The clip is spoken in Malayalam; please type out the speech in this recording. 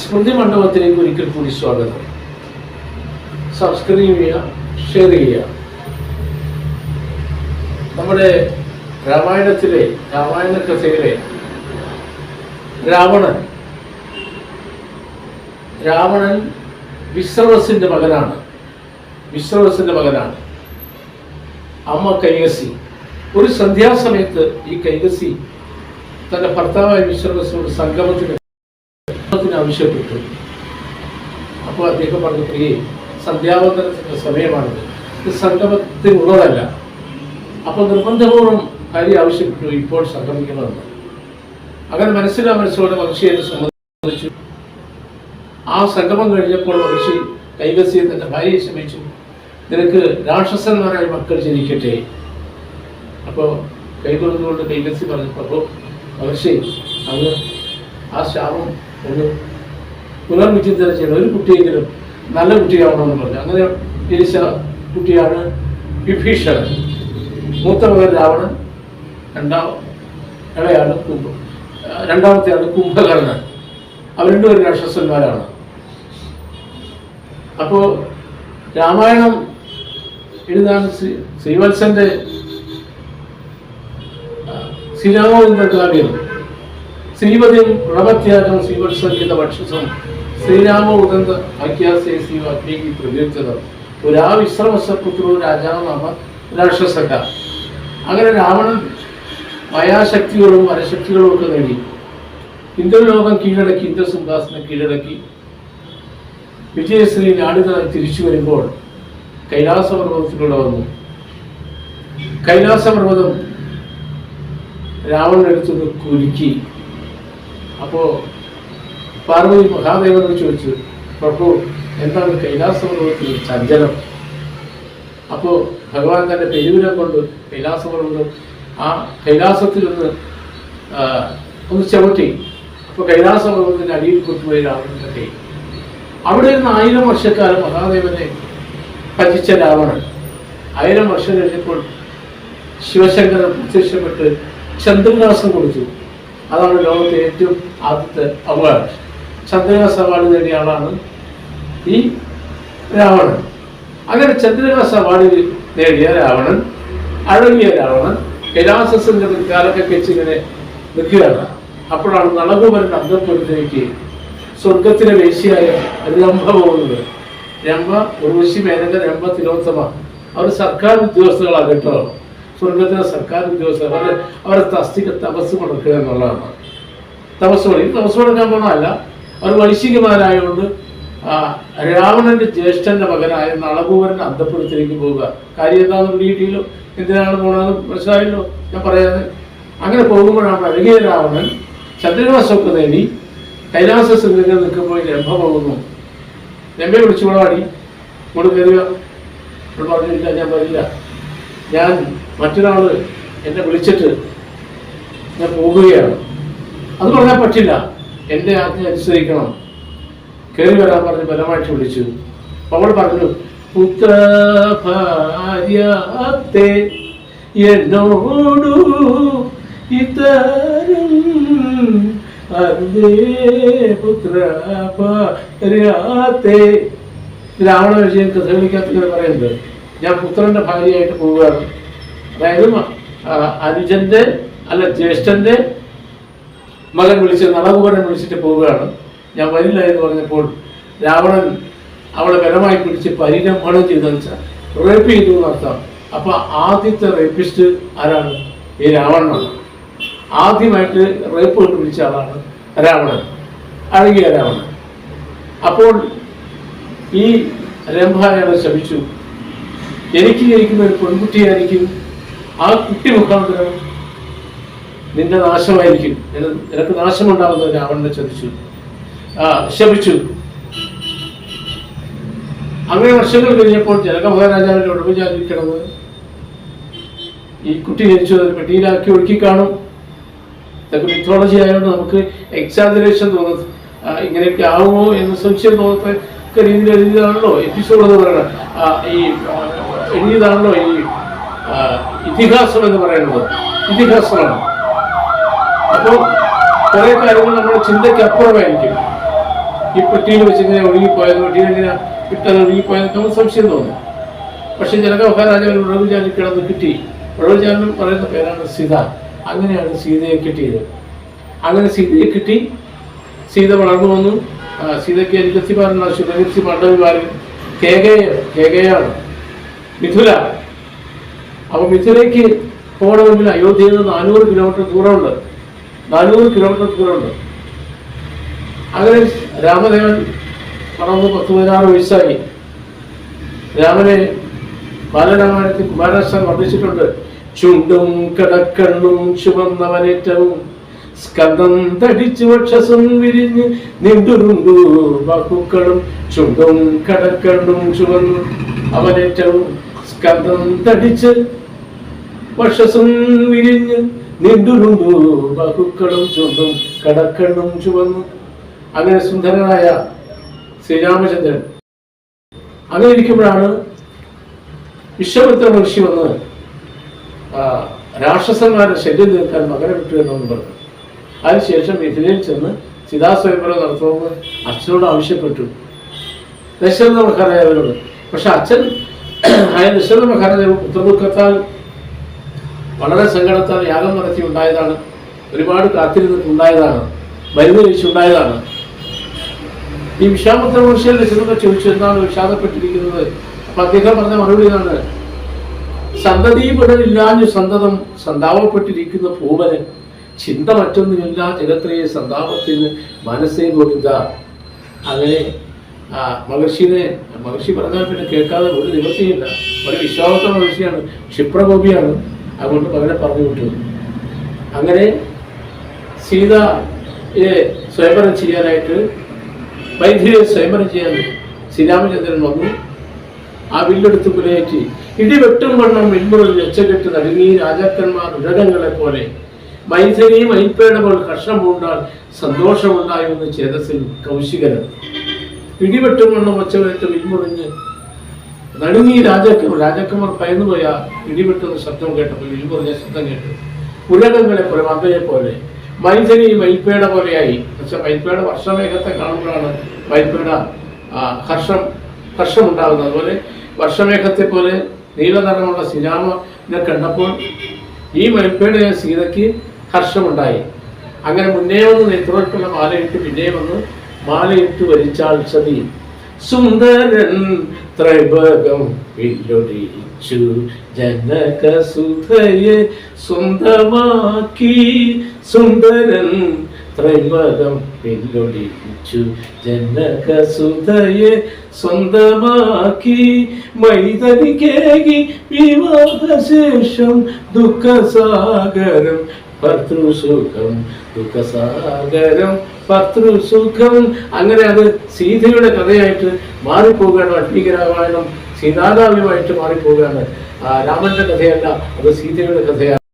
സ്മൃതി മണ്ഡപത്തിലേക്ക് ഒരിക്കൽ കൂടി സ്വാഗതം. സബ്സ്ക്രൈബ് ചെയ്യുക ഷെയർ ചെയ്യുക. നമ്മുടെ രാമായണത്തിലെ രാമായണ കഥയിലെ രാവണൻ രാവണൻ വിശ്രവസിന്റെ മകനാണ്. വിശ്രവസിന്റെ മകനാണ്. അമ്മ കൈകസി. ഒരു സന്ധ്യാസമയത്ത് ഈ കൈകസി തന്റെ ഭർത്താവായ വിശ്രവസിനോട് സംഗമത്തിന് ആവശ്യപ്പെട്ടു. അപ്പോൾ അദ്ദേഹം പറഞ്ഞു പ്രിയേ സന്ധ്യാവന്തനത്തിന്റെ സമയമാണിത്. ഇത് സംഗമത്തിനുള്ളതല്ല. അപ്പോൾ നിർബന്ധപൂർവം ഹരി ആവശ്യപ്പെട്ടു. ഇപ്പോൾ സംഗമിക്കണമെന്ന്. അങ്ങനെ മനസ്സിലാ മനസ്സോടെ മഹർഷിയെ സംബന്ധിച്ചു. ആ സംഗമം കഴിഞ്ഞപ്പോൾ മഹർഷി കൈവസിയെ തന്റെ ഭാര്യയെ ശ്രമിച്ചു നിനക്ക് രാക്ഷസന്മാരായ മക്കൾ ജനിക്കട്ടെ. അപ്പോൾ കൈകൊണ്ടുകൊണ്ട് കൈവസി പറഞ്ഞു അപ്പോൾ മഹർഷി അങ്ങ് ആ ശാപം ഒന്ന് പുനർവിചിന്തന ചെയ്യണം ഒരു കുട്ടിയെങ്കിലും നല്ല കുട്ടിയാവണമെന്ന് പറഞ്ഞു. അങ്ങനെ ജനിച്ച കുട്ടിയാണ് വിഭീഷണൻ. മൂത്ത രാവണൻ രണ്ടാം ഇളയാണ് കുംഭ രണ്ടാമത്തെ ആണ് കുംഭകർണൻ. അവർ ഒരു രാക്ഷസന്മാരാണ്. അപ്പോൾ രാമായണം എഴുതാൻ ശ്രീ ശ്രീവത്സന്റെ ശ്രീരാമചന്ദ്ര കാവ്യം ശ്രീപതിയും പ്രണവത്യാഗം ശ്രീവത്സംഗീത ശ്രീരാമ ഉദന്ത ആഖ്യാസേസി അഗ്നിക്ക് പ്രകീർത്തിതം പുരാ വിശ്രമസപുത്രോ രാജാനാമ രാക്ഷസക്ക അങ്ങനെ രാവണൻ മായാശക്തികളും വരശക്തികളും ഒക്കെ നേടി. ഇന്ദ്രലോകം കീഴടക്കി ഇന്ദ്രസിംഹാസനം കീഴടക്കി. വിജയശ്രീ നാടുകളായി തിരിച്ചു വരുമ്പോൾ കൈലാസപർവതത്തിലൂടെ വന്നു. കൈലാസപർവതം രാവണൻ എടുത്തത് കുലുക്കി അപ്പോൾ പാർവതി മഹാദേവനോട് ചോദിച്ചു പ്രഭു എന്താണ് കൈലാസപർവതത്തിൽ ചഞ്ചലം? അപ്പോൾ ഭഗവാൻ തന്റെ പെരുവിനെ കൊണ്ട് കൈലാസപർവതം ആ കൈലാസത്തിൽ നിന്ന് ഒന്ന് ചവിട്ടി. അപ്പോൾ കൈലാസപർവതത്തിന്റെ അടിയിൽ കൊണ്ടുപോയി രാവണന്റെ കൈ അവിടെ നിന്ന് ആയിരം വർഷക്കാലം മഹാദേവനെ ഭജിച്ച രാവണൻ. ആയിരം വർഷം കഴിഞ്ഞപ്പോൾ ശിവശങ്കരൻ പ്രത്യക്ഷപ്പെട്ട് ചന്ദ്രദാസം കൊടുത്തു. അതാണ് ലോകത്തെ ഏറ്റവും ആദ്യത്തെ അവാർഡ് ചന്ദ്രകാസ് അവാർഡ് നേടിയ ആളാണ് ഈ രാവണൻ. അങ്ങനെ ചന്ദ്രകാസ് അവാർഡ് നേടിയ രാവണൻ അഴകിയ രാവണൻ കൈലാസസിന്റെ കാലൊക്കെ വെച്ചിങ്ങനെ നിൽക്കുകയാണ്. അപ്പോഴാണ് നളകുമരൻ അന്തപ്പുരത്തിലേക്ക് സ്വർഗത്തിലെ വേശിയായ രംഭ പോകുന്നത്. രംഭ ഉർവശി മേനക രംഭ തിലോത്തമ. അവർ സർക്കാർ ഉദ്യോഗസ്ഥകളാണ് കേട്ടോ. സ്വർഗത്തിലെ സർക്കാർ ഉദ്യോഗസ്ഥർ അവരെ അവരെ തസ്തിക തപസ് കൊടുക്കുക എന്നുള്ളതാണ്. തപസ് കൊടുക്കും തപസ് കൊടുക്കാൻ പോണമല്ല അവർ വൈശികമാരായതുകൊണ്ട് രാവണന്റെ ജ്യേഷ്ഠന്റെ മകനായ നളകൂവരനെ അന്തപ്പുറത്തിലേക്ക് പോവുക. കാര്യം എന്താണെന്ന് പിടിയിട്ടില്ലോ എന്തിനാണ് പോണതെന്ന് മനസ്സിലായല്ലോ? ഞാൻ പറയാതെ. അങ്ങനെ പോകുമ്പോഴാണ് അഴകിയ രാവണൻ ചന്ദ്രവാസമൊക്കെ നേടി കൈലാസ ശൃംഗങ്ങൾ നിൽക്കുമ്പോൾ രംഭ പോകുന്നു. രംഭയെ വിളിച്ചു കൊള്ളാടി ഇങ്ങോട്ട് കയറുക ഇവിടെ പറഞ്ഞില്ല ഞാൻ പറയില്ല ഞാൻ മറ്റൊരാൾ എന്നെ വിളിച്ചിട്ട് ഞാൻ പോകുകയാണ് അത് പറഞ്ഞാൽ പറ്റില്ല. എന്റെ ആജ്ഞ അനുസരിക്കണം. കയറി വരാൻ പറഞ്ഞ് ബലമായിട്ട് വിളിച്ചു. അവൾ പറഞ്ഞു പുത്ര ഭാര്യത്തെ എന്നോടു ഇതരം അതേ പുത്ര ഭാര്യത്തെ രാവണ വിജയൻ കഥകളിക്കകത്ത് ഇങ്ങനെ പറയുന്നത് ഞാൻ പുത്രന്റെ ഭാര്യയായിട്ട് പോവുകയാണ്. അതായത് അനുജന്റെ അല്ല ജ്യേഷ്ഠന്റെ മകൻ വിളിച്ച് നളകുമരൻ വിളിച്ചിട്ട് പോവുകയാണ്. ഞാൻ വരില്ല എന്ന് പറഞ്ഞപ്പോൾ രാവണൻ അവളെ ബലമായി പിടിച്ച് പരിരംഭണം ചെയ്തെന്ന് വെച്ചാൽ റേപ്പ് ചെയ്തു എന്നർത്ഥം അപ്പൊ ആദ്യത്തെ റേപ്പിസ്റ്റ് ആരാണ്? ഈ രാവണനാണ്. ആദ്യമായിട്ട് റേപ്പ് കൊണ്ട് പിടിച്ച ആളാണ് രാവണൻ. അഴകിയ രാവണൻ. അപ്പോൾ ഈ രംഭ അയാളെ ശപിച്ചു. എനിക്ക് ജനിക്കുന്ന ഒരു പെൺകുട്ടിയായിരിക്കും. ആ കുട്ടി മുഖാന്തരം നിന്റെ നാശമായിരിക്കും. നിന- നിനക്ക് നാശമുണ്ടാകുന്ന രാവണനെ ചതിച്ചു ആ ശപിച്ചു അങ്ങനെ വർഷങ്ങൾ കഴിഞ്ഞപ്പോൾ ജനക മഹാരാജാവിന്റെ ഉടമചാരി കിടന്ന് ഈ കുട്ടി ജനിച്ചു. പെട്ടിയിലാക്കി ഒഴുക്കി കാണും. ഇതൊക്കെ മിത്തോളജി ആയതുകൊണ്ട് നമുക്ക് എക്സാജറേഷൻ തോന്നുന്നത് ആ, ഇങ്ങനെയൊക്കെ ആവുമോ എന്ന് സംശയം തോന്നത്തക്ക രീതിയിൽ എഴുതിയതാണല്ലോ. എപ്പിസോഡ് എന്ന് പറയുന്നത്. ഈ എഴുതിയതാണല്ലോ ഈ ഇതിഹാസം എന്ന് പറയുന്നത്. ഇതിഹാസമാണ്. അപ്പോൾ കുറെ കാര്യങ്ങൾ നമ്മുടെ ചിന്തയ്ക്ക് അപ്പുറമായിരിക്കും ഈ പെട്ടിയിൽ വെച്ച് ഇങ്ങനെ ഒഴുകിപ്പോയത് പെട്ടിയിൽ ഇങ്ങനെ ഇട്ടത് ഒഴുകിപ്പോയത് നമ്മൾ സംശയം തോന്നും. പക്ഷെ ജനക മഹാരാജാവിന് ഉഴവുചാരി കിടന്ന് കിട്ടി. ഉഴവുചാലിൽ പറയുന്ന പേരാണ് സീത. അങ്ങനെയാണ് സീതയെ കിട്ടിയത്. അങ്ങനെ സീതയെ കിട്ടി. സീത വളർന്നു വന്നു. സീതയ്ക്ക് എലിഗത്തിമാരൻ ശുഭഗത്തി മണ്ഡവിമാരൻ കേകയ കേകയാണ്. മിഥുല. അപ്പൊ മിഥുലയ്ക്ക് പോകണമെങ്കിൽ അയോധ്യയിൽ നിന്ന് നാനൂറ് കിലോമീറ്റർ ദൂരമുണ്ട്. നാനൂറ് കിലോമീറ്റർ ദൂരമുണ്ട്. അങ്ങനെ രാമദേവൻ വളർന്ന് പത്ത് പതിനാറ് വയസ്സായി. രാമനെ ബാലരാമായണത്തിൽ കുമാരനാശാൻ വർദ്ധിച്ചിട്ടുണ്ട് ചുണ്ടും കടക്കണ്ണും ചുവന്നവനേറ്റവും സ്കന്ധം തടിച്ചു വക്ഷസും വിരിഞ്ഞ് നിണ്ടുരുണ്ടു ബാഹുക്കളും ചുണ്ടും കടക്കണ്ണും ചുവന്നു അവനേറ്റവും സ്കന്ധം തടിച്ച് വർഷസും വിരിഞ്ഞ് നിണ്ടുരുണ്ടു ബാഹുക്കളും ചുണ്ടും കടക്കണ്ണും ചുവന്നു. അങ്ങനെ സുന്ദരനായ ശ്രീരാമചന്ദ്രൻ അങ്ങനെ ഇരിക്കുമ്പോഴാണ് വിശ്വമിത്ര മഹർഷി വന്ന് രാക്ഷസന്മാരുടെ രാക്ഷസന്മാരെ ശല്യം തീർക്കാൻ മകനെ വിട്ടു എന്നൊന്ന് പറഞ്ഞു. അതിനുശേഷം മിഥിലയിൽ ചെന്ന് ചിതാസ്വയംവരം നടത്തുമെന്ന് അച്ഛനോട് ആവശ്യപ്പെട്ടു. ദശരഥ മഹാരാജാവിനോട് പക്ഷെ അച്ഛൻ ആയ ദശരഥ മഹാരാജാവ് പുത്രദുഃഖത്താൽ വളരെ സങ്കടത്താൽ യാഗം നടത്തി ഉണ്ടായതാണ്. ഒരുപാട് കാത്തിരുന്നിട്ടുണ്ടായതാണ് മരുന്ന് കഴിച്ചുണ്ടായതാണ് ഈ വിഷാമത്ര മനുഷ്യരുടെ ചെറുപ്പം ചോദിച്ചു എന്നാണ് വിഷാദപ്പെട്ടിരിക്കുന്നത്? അപ്പൊ അദ്ദേഹം പറഞ്ഞ മറുപടി ഇതാണ് സന്തതി പുനരില്ലാഞ്ഞു സന്തതം സന്താപപ്പെട്ടിരിക്കുന്ന പൂവന് ചിന്ത മറ്റൊന്നുമില്ല. ജഗത്രയെ സന്താപത്തിന് മനസ്സേ ഗോവിന്ദ അങ്ങനെ ആ മഹർഷിനെ മഹർഷി പറഞ്ഞാൽ പിന്നെ കേൾക്കാതെ ഒരു നിവൃത്തിയില്ല ഒരു വിശ്വാസ മഹർഷിയാണ് ക്ഷിപ്രകോപിയാണ്. അതുകൊണ്ട് മകനെ പറഞ്ഞു വിട്ടത് അങ്ങനെ സീതയെ സ്വയംവരം ചെയ്യാനായിട്ട് വൈദ്യുതിയെ സ്വയംവരം ചെയ്യാൻ ശ്രീരാമചന്ദ്രൻ വന്നു. ആ വില്ലെടുത്ത് കുലയേറ്റി ഇടിവെട്ടും വണ്ണം വിൽമുറിൽ വെച്ചകെട്ട് നടുങ്ങി രാജാക്കന്മാർ ഉടകങ്ങളെ പോലെ. മൈഥരിയും മൈപ്പയുടെ പോൽ കഷ്ണം പൂണ്ടാൽ സന്തോഷമുണ്ടായിരുന്നു ചേതസിൽ കൗശികന് ഇടിവെട്ടും വണ്ണം ഒച്ചകെട്ട് വിൽമുറിഞ്ഞ് നടുങ്ങി രാജാക്കന്മാർ രാജാക്കന്മാർ ഭയന്നുപോയ ഇടിവെട്ടുന്ന ശബ്ദം കേട്ടപ്പോൾ വിൽമുറിഞ്ഞ ശബ്ദം കേട്ടു. ഉലകങ്ങളെ പോലെ മതയെ പോലെ മൈഥനി മൈപ്പയുടെ പോലെയായി. പക്ഷെ മൈപ്പയുടെ വർഷമേഘത്തെ കാണുമ്പോഴാണ് മൈപ്പയുടെ ആ, ഹർഷം ഹർഷമുണ്ടാകുന്നത്. അതുപോലെ വർഷമേഘത്തെ പോലെ നീലനിറമുള്ള ശ്രീരാമനെ കണ്ടപ്പോൾ ഈ മൈപ്പയുടെ സീതയ്ക്ക് ഹർഷമുണ്ടായി. അങ്ങനെ മുന്നേ വന്ന് നെത്രോട്ടുള്ള മാലയിട്ട് പിന്നെ വന്ന് മാലയിട്ട് വരിച്ചാൾ സതി സുന്ദരൻ ത്രൈഭകം വില്ലൊടിച്ചു ജനകസുധയെ സ്വന്തമാക്കി സുന്ദരൻ ത്രൈഭകം വില്ലൊടിച്ചു ജനകസുധയെ സ്വന്തമാക്കി മൈതനിക്കേകി വിവാഹശേഷം ദുഃഖസാഗരം ഭർത്തൃസുഖം ദുഃഖസാഗരം ഭർത്തൃസുഖം അങ്ങനെ അത് സീതയുടെ കഥയായിട്ട് മാറിപ്പോവുകയാണ്. വാൽമീകി സീതാദാവ്യമായിട്ട് സീതാകാവ്യമായിട്ട് മാറിപ്പോവുകയാണ്. രാമന്റെ കഥയല്ല അത് സീതയുടെ കഥയാണ്.